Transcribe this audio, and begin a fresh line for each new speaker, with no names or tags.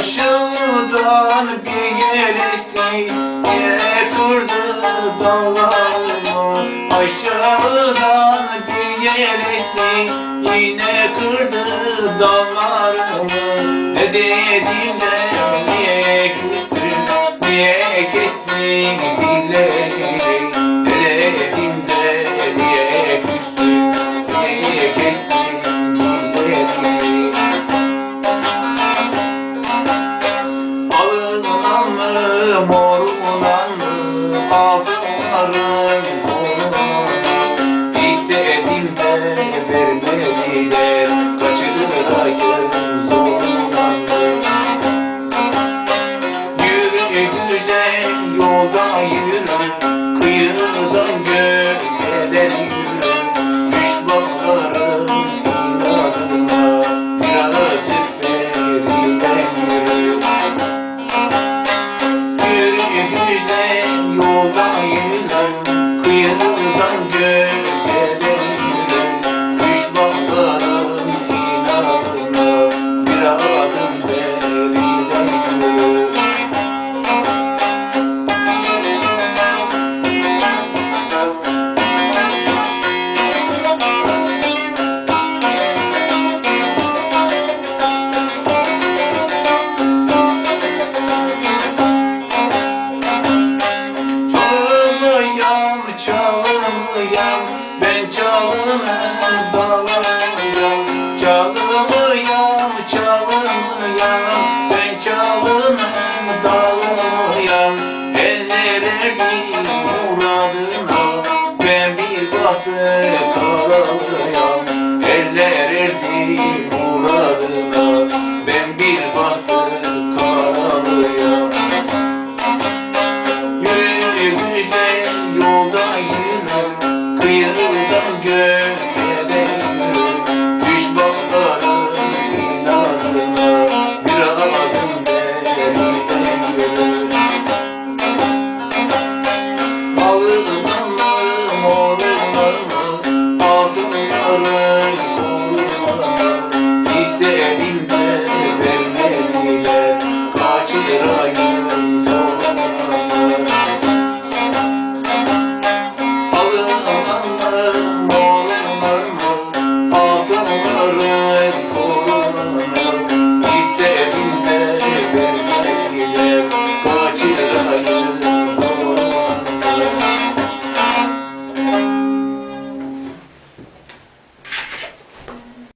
Aşağıdan bir yel esti Yine kırdı dallarımı. Aşağıdan bir yel esti Yine kırdı dallarımı. Ne dedim de niye küstün Niye kestin dilleri mı, morulan mı, altınların korunanı İstedim de vermediler, kaçırayım zorundan Yürü güzel yolda yürü, kıyıdan Çalının dalı